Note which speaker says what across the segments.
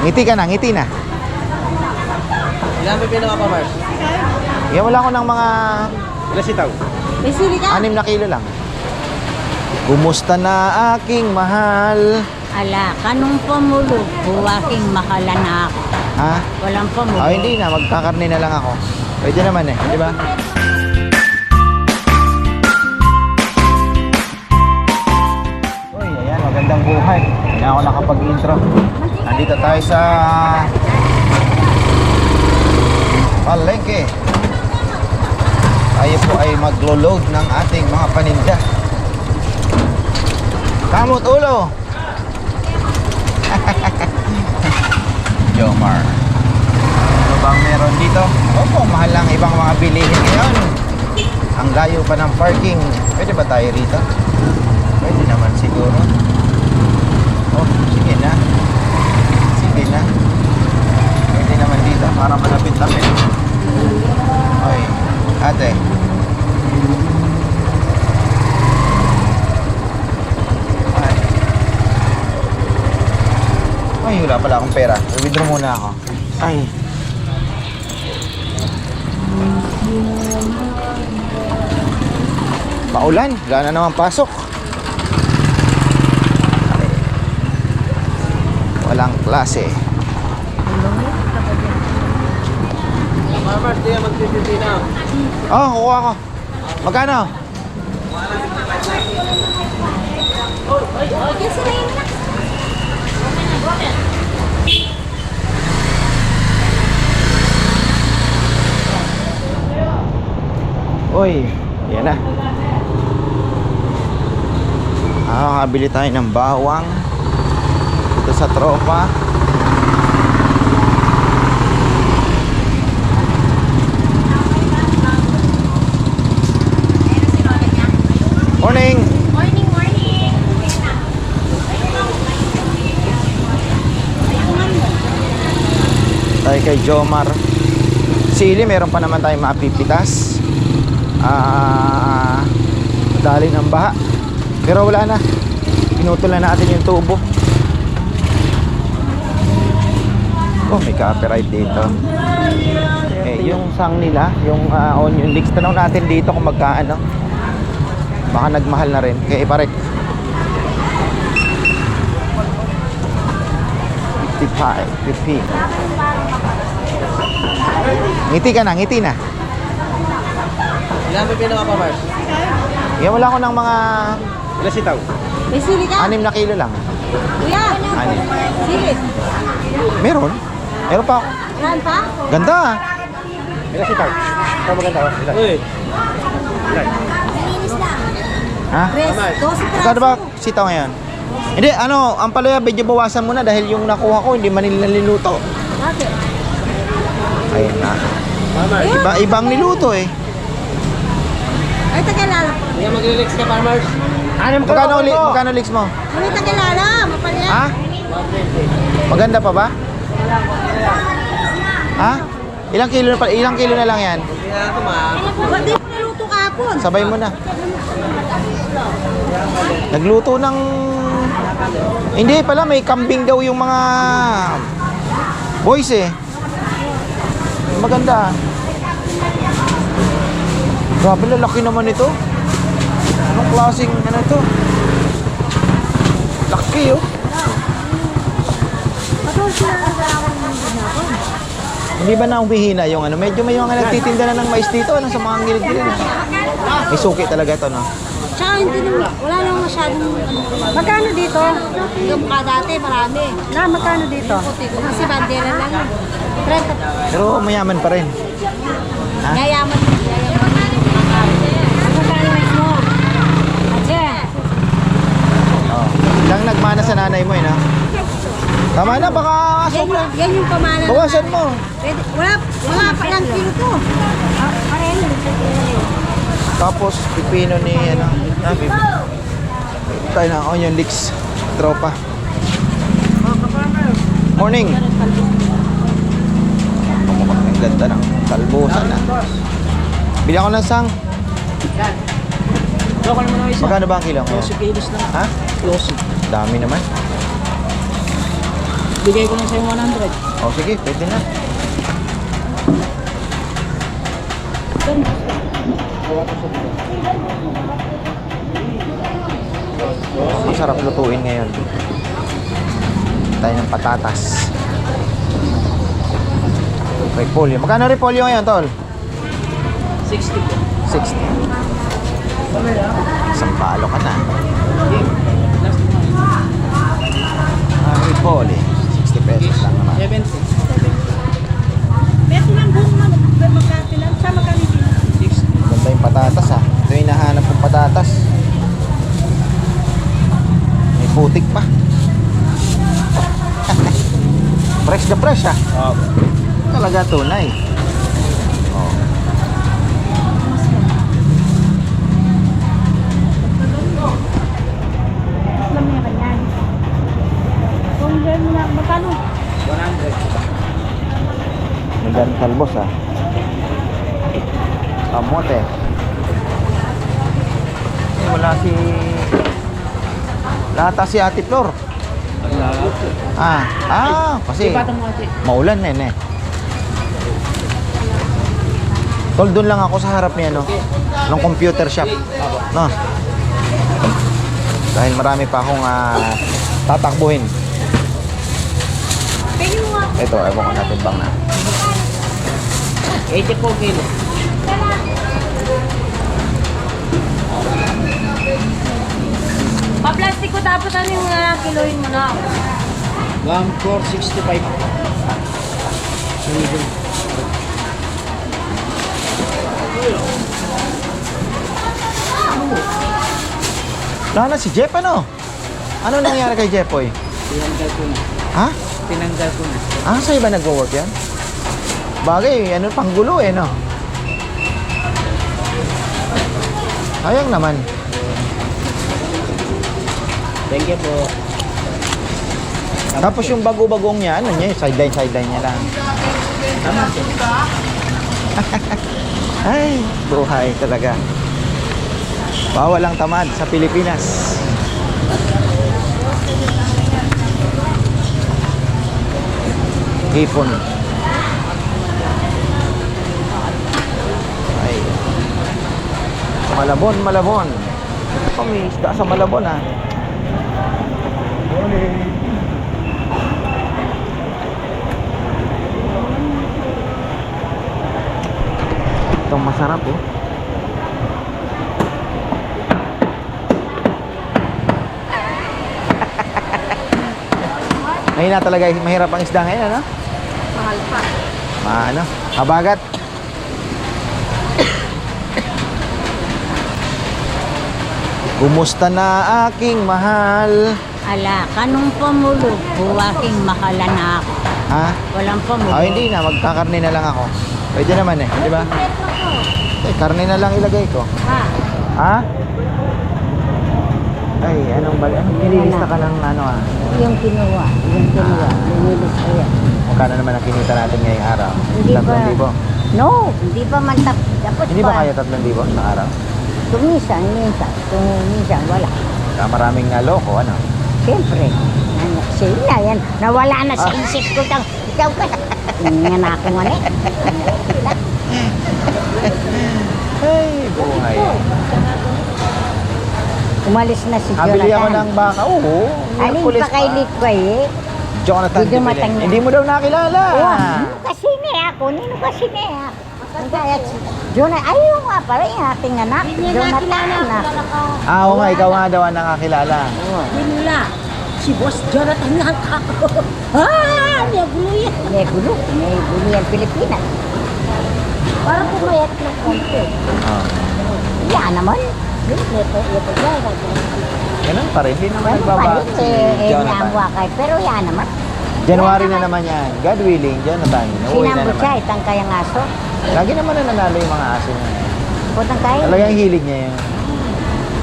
Speaker 1: Ngiti ka na, ngiti na.
Speaker 2: Ilan ba pinaka pa, Mars?
Speaker 1: Yan wala ko ng mga
Speaker 2: Ilan sitaw?
Speaker 3: May sili ka?
Speaker 1: anim na kilo lang. Kumusta na aking mahal?
Speaker 3: Ala, kanong pamulog, buwaking makalanak.
Speaker 1: Ha?
Speaker 3: Walang pamulog.
Speaker 1: Ah, hindi na, magkakarne na lang ako. Pwede naman eh, di ba? Uy, ayan, magandang buhay. Hindi ako nakapag-intro. Nandito tayo sa palengke. Tayo po ay maglo-load ng ating mga paninda. Kamot ulo! Jomar. Ano bang meron dito? Opo, mahal lang ibang mga bilihin ngayon. Ang layo pa ng parking. Pwede ba tayo rito? Pwede naman siguro. Oh, sige na. Sige na. Pwede naman dito para malapit-lapit. Oy, ate. Ay. Ay, wala pala akong pera. Withdraw muna ako. Ay. Paulan, wala na naman pasok. Ay. Walang klase.
Speaker 2: Mars, di yan mag-50 na.
Speaker 1: Oh, kukuha ko. Magkano? Uy, yan na. Ah, kabili tayo ng bawang. Dito sa tropa. Morning!
Speaker 3: Morning, morning.
Speaker 1: tayo kay Jomar. Sili, meron pa naman tayong mapipitas. Ah, dali ng baha. Pero wala na. Pinutol na natin yung tubo. Oh, may copyright dito. Eh, yung sang nila Yung ah, onion leeks. Tanong natin dito kung magkaano Baka nagmahal na rin Kaya iparek 55, 50 Ngiti ka na, ngiti na.
Speaker 2: Ilan ba pinaka pa, Mars?
Speaker 1: Yan wala ko ng mga
Speaker 2: Ilan sitaw?
Speaker 3: May sili ka?
Speaker 1: anim na kilo lang.
Speaker 3: Kuya,
Speaker 1: Anim.
Speaker 3: sili.
Speaker 1: Meron? Meron pa ako.
Speaker 3: Yan pa?
Speaker 1: Ganda ah.
Speaker 2: Ilan sitaw? Ito maganda ba? Ilan? Uy! Ilan?
Speaker 1: Ha?
Speaker 3: Tres,
Speaker 2: Tama.
Speaker 3: 12
Speaker 1: Magkano ba sitaw ngayon? Hindi, ano, ang palaya, medyo bawasan mo na dahil yung nakuha ko, hindi man nila niluto.
Speaker 3: Bakit?
Speaker 1: Ayun na.
Speaker 2: Mars,
Speaker 1: Iba, ibang niluto eh.
Speaker 3: Ay, tagalala.
Speaker 2: hindi ka mag-relax ka, Mars. Anim
Speaker 1: Magkano, uli, magkano leaks mo?
Speaker 3: Ano tagalala? Mapalya.
Speaker 1: Ha? Maganda pa ba? Ha? Ilang kilo na pa, ilang kilo na lang yan?
Speaker 2: Hindi na ako, ma.
Speaker 3: Ba't di mo naluto kahapon?
Speaker 1: Sabay mo na. Nagluto ng... Hindi pala, may kambing daw yung mga boys eh. Maganda. Grabe, lalaki naman ito. Anong klaseng ano ito? Laki oh. Hindi ba na umihina yung ano? Medyo may mga nagtitinda na ng mais dito. Ano sa mga gilid-gilid. May suki talaga ito, no?
Speaker 3: Hindi naman, wala naman masyadong ano. Magkano dito? Yung mukha dati, marami. Na, magkano dito? Kasi bandera lang. yun. 30.
Speaker 1: Pero mayaman pa rin. Ha?
Speaker 3: Yayaman. Yayaman. Magkano mais mo? Ate.
Speaker 1: Oh. Lang nagmana sa nanay mo, eh, no? Tama na, baka
Speaker 3: Yan,
Speaker 1: sobra.
Speaker 3: yung- yan yung pamana.
Speaker 1: Bawasan mo.
Speaker 3: Pwede, wala, wala pa lang kilo to. Ah, pareho.
Speaker 1: Tapos, pipino ni, ano, pip- tayo ng onion leeks. Tropa. Morning. Ang ganda ng kalbusan na. Bili ako ng sang.
Speaker 2: Naman ang isa.
Speaker 1: Magkano ba ang kilo ngayon?
Speaker 2: 12 kilos lang.
Speaker 1: Ha?
Speaker 2: 12.
Speaker 1: Dami naman.
Speaker 2: Bigay ko lang sa'yo 100.
Speaker 1: O sige, pwede na. Masarap lutuin ngayon. Tayo ng patatas. Repolyo. Magkano repolyo ngayon, tol?
Speaker 2: 60 po.
Speaker 1: 60. Isang palo ka na. Ah, repolyo. 60 pesos lang naman.
Speaker 2: 70.
Speaker 3: Meron lang buong manok. Magkati lang. Sa magkano din?
Speaker 2: 60.
Speaker 1: Ganda yung patatas ha. Ito yung hinahanap kong patatas. Putik pa. fresh na fresh ha.
Speaker 2: Opo.
Speaker 1: Talaga tunay. Oh.
Speaker 3: Alam niya ba yan? Kung gano'n mo na, magkano?
Speaker 2: 100.
Speaker 1: Magandang talbos ha. Kamote. Eh, wala si... Lata si Ate Flor. Ah, ah, kasi maulan na yun eh. Tol, doon lang ako sa harap niya, no? Ng computer shop. No? Dahil marami pa akong ah, tatakbuhin. Ito, ewan ko natin bang na.
Speaker 2: 80 po kilo.
Speaker 3: Pa-plastic ko dapat ano yung uh, kiloin mo na.
Speaker 2: 1465. Sunod.
Speaker 1: Wala na si Jeff, ano? Ano nangyari kay Jeffoy?
Speaker 2: Tinanggal ko na.
Speaker 1: Ha?
Speaker 2: Tinanggal ko na.
Speaker 1: Ah, sa'yo ba nagwo-work yan? Bagay, ano, panggulo eh, no? Sayang naman.
Speaker 2: Thank you po.
Speaker 1: Tapos yung bago-bagong niya, ano niya, sideline, sideline niya lang.
Speaker 2: Tama po.
Speaker 1: Ay, buhay talaga. Bawal ang tamad sa Pilipinas. Hipon. Ay. Malabon, Malabon. Ito may isda sa Malabon ah. Itong masarap oh. Ngayon na talaga mahirap ang isda ngayon, ano?
Speaker 3: Mahal pa.
Speaker 1: Maano? Habagat. Kumusta na aking mahal?
Speaker 3: Ala, kanong pamulog, buwaking makalan na ako.
Speaker 1: Ha?
Speaker 3: Walang pamulog.
Speaker 1: Ah, hindi na. Magkakarne na lang ako. Pwede naman eh. Di ba? Eh, karne na lang ilagay ko.
Speaker 3: Ha?
Speaker 1: Ha? Ay, anong bali? Anong nililista ka ng ano ah?
Speaker 3: Yung kinuha. Yung kinuha. Ninilis ko yan.
Speaker 1: Magkano naman ang kinita natin ngayong araw?
Speaker 3: Hindi pa.
Speaker 1: 3,000?
Speaker 3: No, hindi pa man tap. Dapat
Speaker 1: Hindi ba kaya 3,000 sa araw?
Speaker 3: Tumisan, minsan. Tumisan, wala.
Speaker 1: Kaya maraming nga loko, ano?
Speaker 3: Siyempre. Ano, sige na yan. Nawala na sa
Speaker 1: Ah.
Speaker 3: isip ko. Tang, ikaw ka. Na ako nga eh.
Speaker 1: Ay, buhay.
Speaker 3: Umalis na si Jonathan.
Speaker 1: Habili ako ng baka. Oo.
Speaker 3: Alin
Speaker 1: Pulis
Speaker 3: pa kay Litway eh?
Speaker 1: Jonathan
Speaker 3: Hindi
Speaker 1: Dibili.
Speaker 3: matangyan.
Speaker 1: Hindi mo daw nakilala.
Speaker 3: Oh, nino kasi ni ako, nino kasi ni ako. Si Jonathan, ayaw nga pala yung ating anak. Jonathan na.
Speaker 1: Ah, oo nga, ikaw nga daw ang nakakilala.
Speaker 3: Binula. Si Boss Jonathan nga ako. ah, may gulo yan. May gulo. May gulo yan Pilipinas. Para pumayat ng konti.
Speaker 1: Oh.
Speaker 3: Yan naman. Ito, ito, ito, ito.
Speaker 1: Ganun pa rin. Hindi naman
Speaker 3: Ano pa
Speaker 1: nagbabago
Speaker 3: rin,
Speaker 1: si
Speaker 3: eh, eh,
Speaker 1: Jonathan.
Speaker 3: Pero yan naman.
Speaker 1: January na naman yan. God willing, Jonathan. Uuwi na
Speaker 3: Sinambot siya,
Speaker 1: naman.
Speaker 3: itang kayang aso.
Speaker 1: Lagi naman na nanalo yung mga aso niya.
Speaker 3: Putang kaya.
Speaker 1: Talagang hilig niya yun.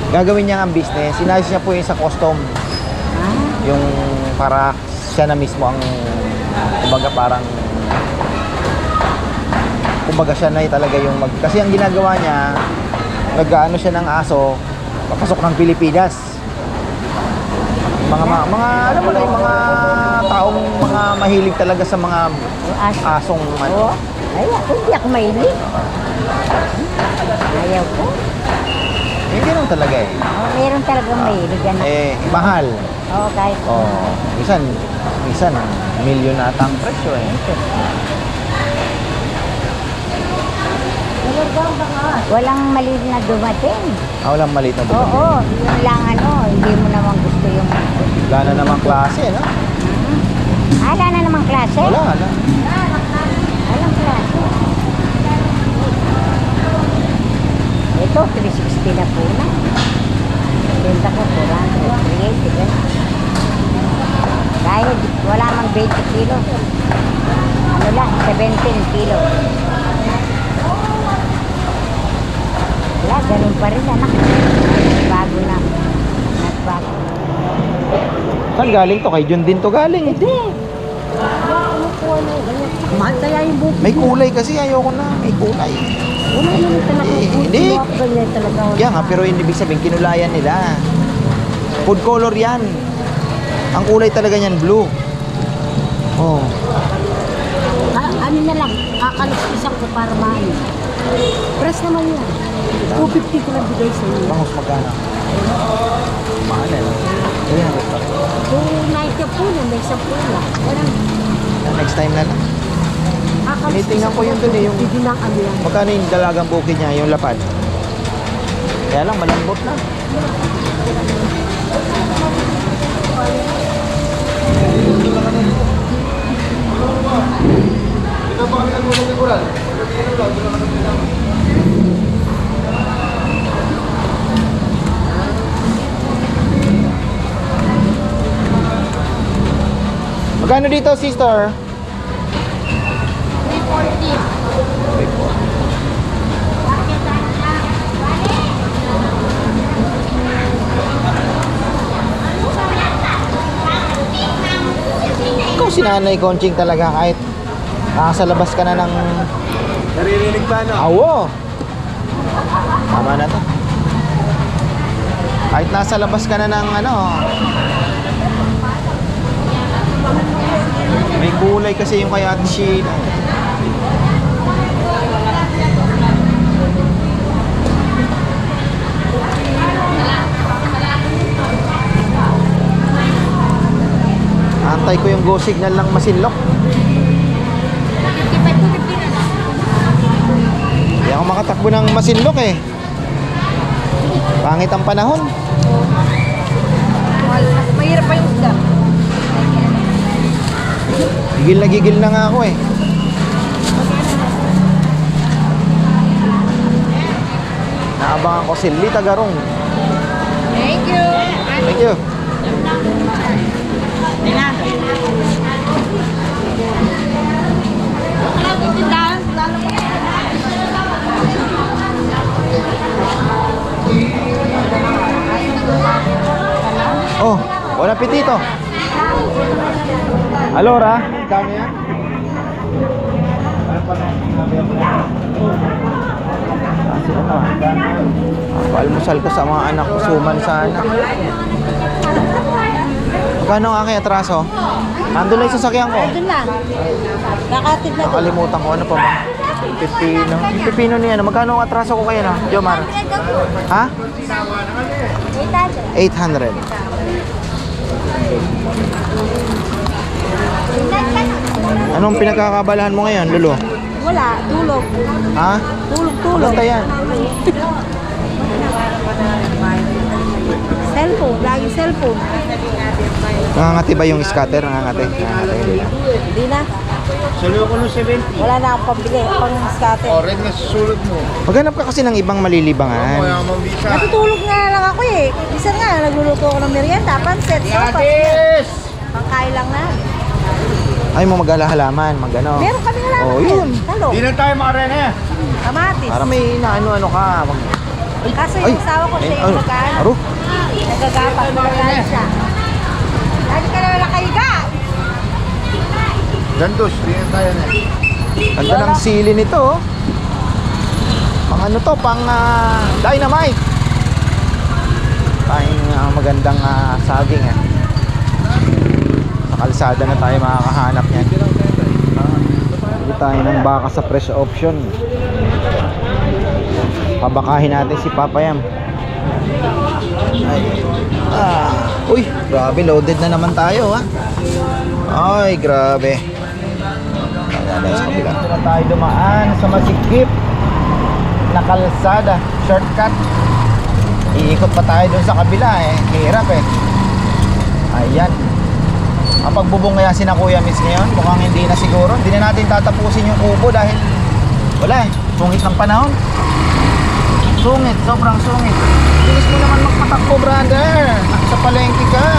Speaker 1: Gagawin niya ang business. Sinayos niya po yung sa custom.
Speaker 3: Ah,
Speaker 1: Yung para siya na mismo ang kumbaga parang kumbaga siya na talaga yung mag kasi ang ginagawa niya nag-ano siya ng aso papasok ng Pilipinas mga mga, mga alam mo na yung mga mahilig talaga sa mga
Speaker 3: As
Speaker 1: asong ano.
Speaker 3: Oo. Ay, ako hindi ako mahilig. Ayaw ko.
Speaker 1: Eh, ganun talaga eh.
Speaker 3: Oh, meron talagang mahilig. Ano?
Speaker 1: Eh, mahal.
Speaker 3: Oo, kahit
Speaker 1: Oh, minsan, minsan, milyon na ata ang presyo eh.
Speaker 3: walang mali na dumating.
Speaker 1: Ah, walang maliit na
Speaker 3: Oo,
Speaker 1: dumating.
Speaker 3: yun lang ano, hindi mo naman gusto yung...
Speaker 1: Wala na namang klase, no?
Speaker 3: Wala na namang klase?
Speaker 1: Wala, wala.
Speaker 3: Walang klase. Ito, 360 na po na. Benta ko, 400, 380, ganun. Kahit wala mang 20 kilo. Ano lang, 17 kilo. Wala, ganun pa rin anak. Bago na. Nagbago.
Speaker 1: Saan galing to? Kay Jun din to galing.
Speaker 3: Hindi. Mahal kaya yung buko.
Speaker 1: May kulay kasi, ayoko na. May kulay.
Speaker 3: Wala naman talaga.
Speaker 1: Eh, hindi.
Speaker 3: Ganyan talaga.
Speaker 1: Kaya nga, pero hindi ibig sabihin, kinulayan nila. Food color yan. Ang kulay talaga niyan, blue. Oh.
Speaker 3: Ah, ano na lang, kakalispisan ko para maano. Press naman yan. 250 ko lang bigay sa iyo.
Speaker 1: Bangos magkano? Mahal eh. no? Ayan,
Speaker 3: Kung night na po na, may 10 na. Walang
Speaker 1: Next time na lang.
Speaker 3: kakalispisan
Speaker 1: Tinitingnan ko yun dun eh, yung-
Speaker 3: Hindi ng ano yan.
Speaker 1: Magkano yung dalagang bukid niya, yung lapad? Kaya lang, malambot na. Magkano dito, sister? 340. Ikaw si Nanay Conching talaga kahit nasa labas ka na ng
Speaker 2: Naririnig ba no?
Speaker 1: awo. Tama na to. Kahit nasa labas ka na ng ano. May kulay kasi yung kay Ate Sheila. Antay ko yung go signal ng masinlok. Hindi ako makatakbo ng masinlok eh. Pangit ang panahon.
Speaker 3: Mahirap pa yung isda.
Speaker 1: Gigil na gigil na nga ako eh. Naabangan ko si Lita Garong.
Speaker 3: Thank you.
Speaker 1: Thank you. Oh, bon appetito. Allora, kano yan? Kasi ano, Paalmusal ko sa mga anak ko, suman sana. Magkano ang aking atraso? Ando lang yung sasakyan ko.
Speaker 3: Doon lang. Nakatid na doon.
Speaker 1: Nakalimutan ko, ano pa ba? Pipino. Pipino niya, ano? magkano ang atraso ko kaya na? Jomar? Ha? 800. Anong pinagkakabalahan mo ngayon, Lulu?
Speaker 3: Wala, tulog.
Speaker 1: Ha?
Speaker 3: Tulog, tulog.
Speaker 1: Maganda yan.
Speaker 3: Cellphone, lagi cellphone.
Speaker 1: Nangangati ba yung scatter? Nangangati? Nangangati. hindi na.
Speaker 2: Sulo ko ng 70.
Speaker 3: Wala na akong pambili. Pang scatter.
Speaker 2: O, red na susulod mo.
Speaker 1: Maghanap ka kasi ng ibang malilibangan.
Speaker 2: Kaya.
Speaker 3: Natutulog nga lang ako eh. Isa nga, nagluluto ako ng merienda. Panset, sopas.
Speaker 2: Yatis!
Speaker 3: Pangkain lang na.
Speaker 1: Ay mo mag-alahalaman, magano.
Speaker 3: Meron kami nga
Speaker 1: Oh, yun.
Speaker 3: Talo,
Speaker 2: Di na tayo makarena.
Speaker 3: kamatis.
Speaker 1: Para may inaano-ano ka. Mag...
Speaker 3: Kaso yung asawa ko siya yung magkaan.
Speaker 1: Aro?
Speaker 3: Nagagapat, magagalit siya. Lagi ka naman nakahiga.
Speaker 2: Gandos, di na tayo na.
Speaker 1: Ganda ng sili nito. oh. Pang ano to, pang ah, dynamite. Tayong ah, magandang ah, saging eh. Sa kalsada. na tayo makakahanap niyan. Hindi tayo ng baka sa fresh option. Pabakahin natin si Papa Yam. Ay. Ah. Uy, grabe loaded na naman tayo ha. Ay, grabe. Dito na tayo dumaan sa masikip na kalsada, shortcut. Iikot pa tayo dun sa kabila eh. Hirap eh. Ayan. Kapag bubong kaya si na Kuya Miss ngayon, mukhang hindi na siguro. Hindi na natin tatapusin yung kubo dahil wala eh. Sungit ng panahon. Sungit, sobrang sungit. Bilis mo naman magpatakbo, brother. Sa palengke ka.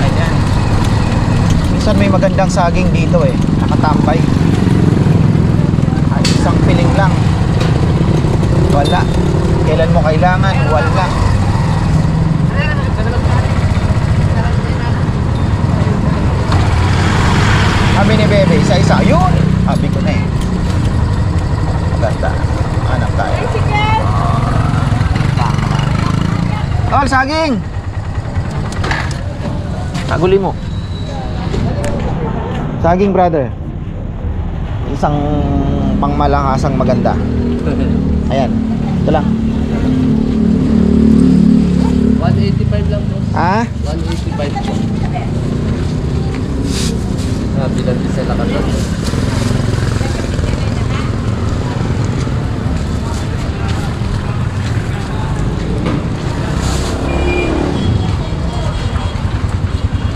Speaker 1: Ayan. Minsan may magandang saging dito eh. Nakatambay. Ay, isang piling lang. Wala. Kailan mo kailangan? Wala. Sabi ni Bebe, isa-isa. Yun! Sabi ko na eh. Maganda. Hanap tayo. Tol, saging! Taguli mo. Saging, brother. Isang pangmalakasang maganda. Ayan. Ito lang.
Speaker 2: 185 lang po.
Speaker 1: Ah?
Speaker 2: 185 po. Bilang isa lang ka.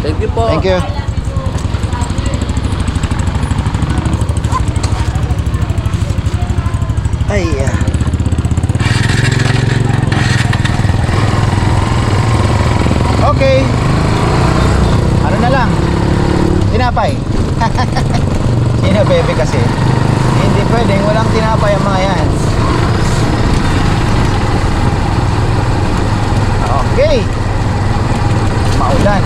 Speaker 2: Thank you po.
Speaker 1: Thank you. Ay. ah. Okay. Ano na lang? Tinapay. Sino bebe kasi? Hindi pwedeng walang tinapay ang mga yan. Okay. Maulan.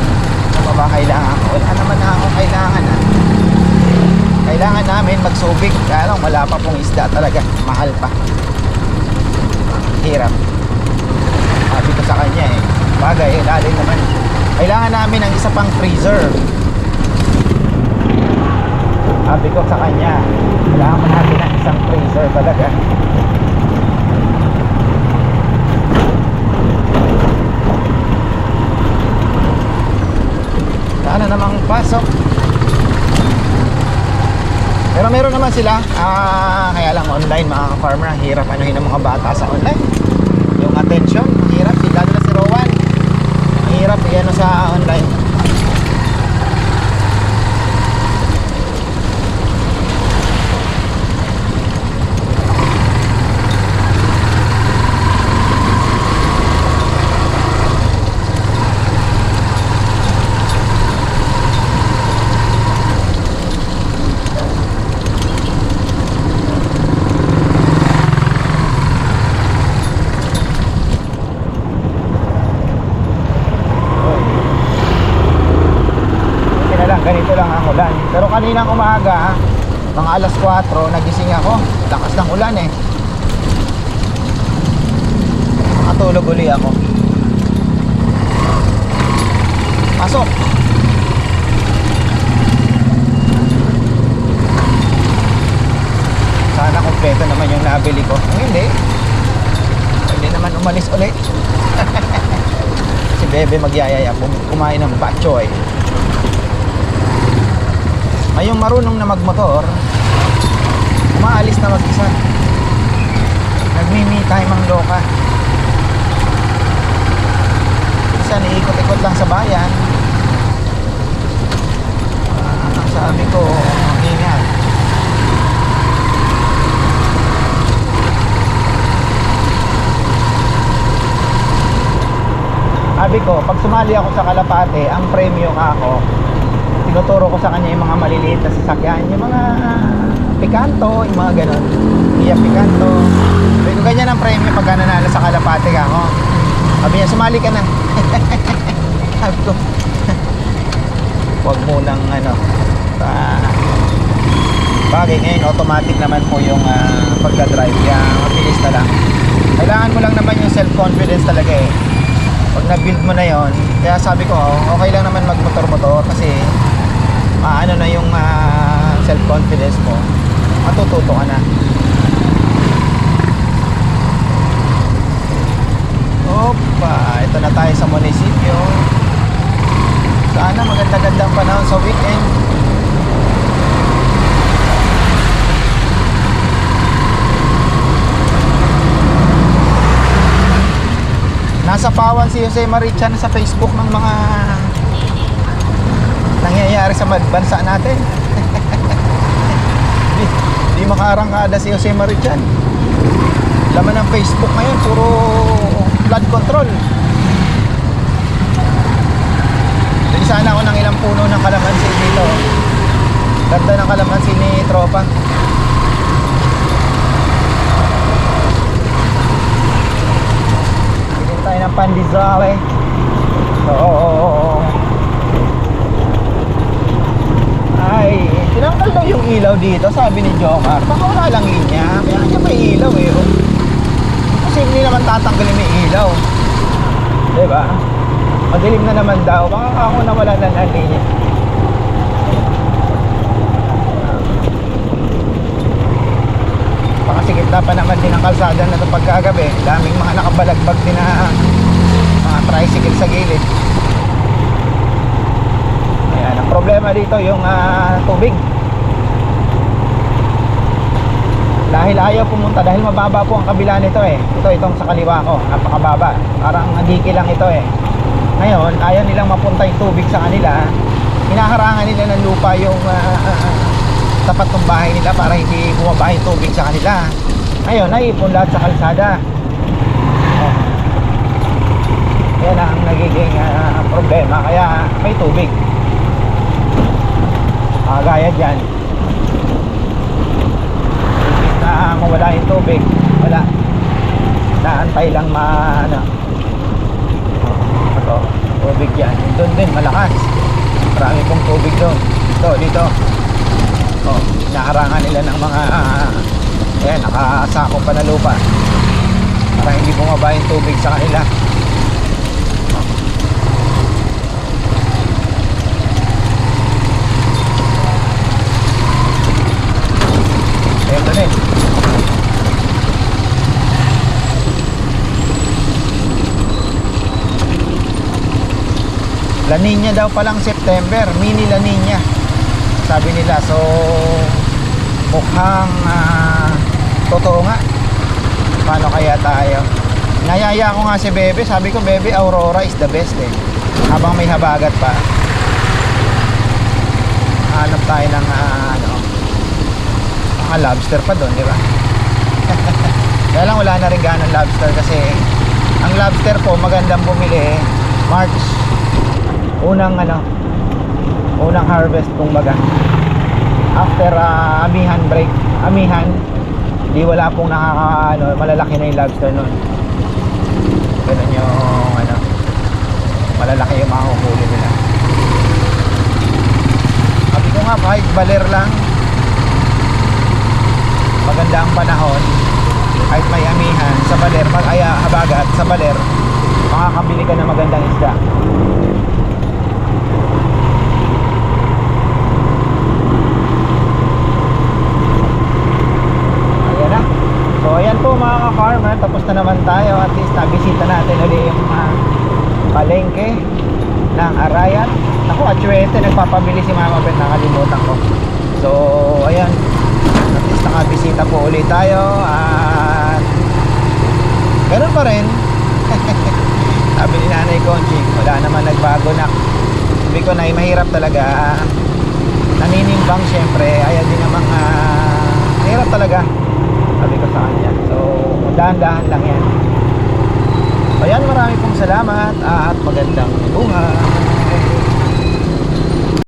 Speaker 1: Ano pa ba kailangan? Wala naman na ako kailangan ah. Kailangan namin magsubig. Kaya lang wala pa pong isda talaga. Mahal pa. Hirap. Sabi ko sa kanya eh. Bagay, lalim naman. Kailangan namin ng isa pang freezer. Sabi ko sa kanya, kailangan mo natin ng isang freezer talaga. Sana namang pasok. Pero meron naman sila, ah, kaya lang online mga ka-farmer, ang hirap anuhin ng mga bata sa online. Yung attention, hirap, lalo na si Rowan. Ang hirap i-ano sa online. Buti na lang, ganito lang ang ulan. Pero kaninang umaga, mga alas 4, nagising ako. Lakas ng ulan eh. Nakatulog uli ako. Pasok! Sana kompleto naman yung nabili ko. Kung hindi, hindi naman umalis ulit. si Bebe magyayaya kum- kumain ng batchoy. Ay yung marunong na magmotor, umaalis na mag-isa. Nagmi-me time ang loka. Isa iikot-ikot lang sa bayan. Ang sabi ko, ingat. Sabi ko, pag sumali ako sa Kalapate, ang premyo ka ako, tinuturo ko sa kanya yung mga maliliit na sasakyan, yung mga pikanto, yung mga ganun. Iya pikanto. Sabi ko, ganyan ang premyo pag nanalo sa Kalapate ka ako. Sabi niya, sumali ka na. Sabi ko, wag mo nang ano, sa Bagay ngayon, automatic naman po yung ah, pagka-drive. Kaya mabilis na lang. Kailangan mo lang naman yung self-confidence talaga eh. Pag na-build mo na yon, kaya sabi ko, okay lang naman magmotor-motor kasi maano na yung ah, self-confidence mo. Matututo ka na. Opa, ito na tayo sa munisipyo. Sana maganda-gandang panahon sa weekend. Nasa pawan si Jose Marichan sa Facebook ng mga nangyayari sa bansa natin. di, di makaarangkada si Jose Marichan. Laman ng Facebook ngayon, puro flood control. Bili sana ako ng ilang puno ng kalamansi dito. Ganda ng kalamansi ni Tropa. Bili tayo ng pandizale. Oo. Ay, tinanggal daw yung ilaw dito, sabi ni Jomar. Baka wala lang linya. Kaya kanya may ilaw eh. oh. Kasi hindi naman tatanggalin may ilaw. Diba? Madilim na naman daw. Baka ako na wala na ng linya. Pakasikip na pa naman din ang kalsada na ito pagkagabi. Daming mga nakabalagbag din na mga tricycle sa gilid. Ayan, ang problema dito yung ah, tubig. Dahil ayaw pumunta, dahil mababa po ang kabila nito eh. Ito, itong sa kaliwa ko, napakababa. Parang nagiki lang ito eh. Ngayon, ayaw nilang mapunta yung tubig sa kanila. Hinaharangan nila ng lupa yung ah, tapat ng bahay nila para hindi bumaba yung tubig sa kanila. Ngayon, naipon lahat sa kalsada. Yan ang nagiging ah, problema. Kaya may tubig. Ah, gaya dyan. Na mawala yung tubig, wala. Naantay lang ma, ano, ito, tubig yan. Doon din, malakas. Marami pong tubig doon. Ito, dito. Oh, naharangan nila ng mga, ah, ayan, nakasako pa na lupa. Para hindi bumaba yung tubig sa kanila. Ito na eh. La Nina daw palang September, mini La Nina. Sabi nila, so mukhang ah, totoo nga. Paano kaya tayo? Nayaya ko nga si Bebe, sabi ko Bebe, Aurora is the best eh. Habang may habagat pa. Hanap tayo ng ah, ano, mga lobster pa doon, di ba? Kaya lang wala na rin ganong lobster kasi ang lobster po magandang bumili March unang ano unang harvest kumbaga after ah, amihan break amihan di wala pong nakaka ano, malalaki na yung lobster nun. Ganun yung ano malalaki yung mahuhuli nila. Sabi ko nga kahit baler lang maganda ang panahon kahit may amihan sa baler mag ay ah, habagat sa baler makakabili ka ng magandang isda